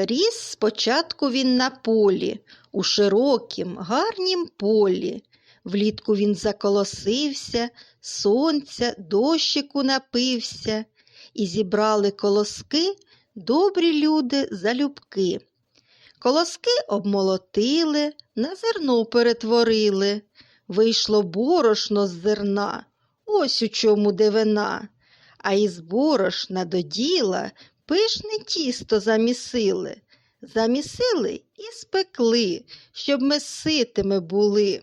Ріс спочатку він на полі, у широкім, гарнім полі. Влітку він заколосився, сонця, дощику напився, і зібрали колоски добрі люди залюбки. Колоски обмолотили, на зерно перетворили. Вийшло борошно з зерна, ось у чому дивина. А із борошна до діла пишне тісто замісили. Замісили і спекли, щоб ми ситими були.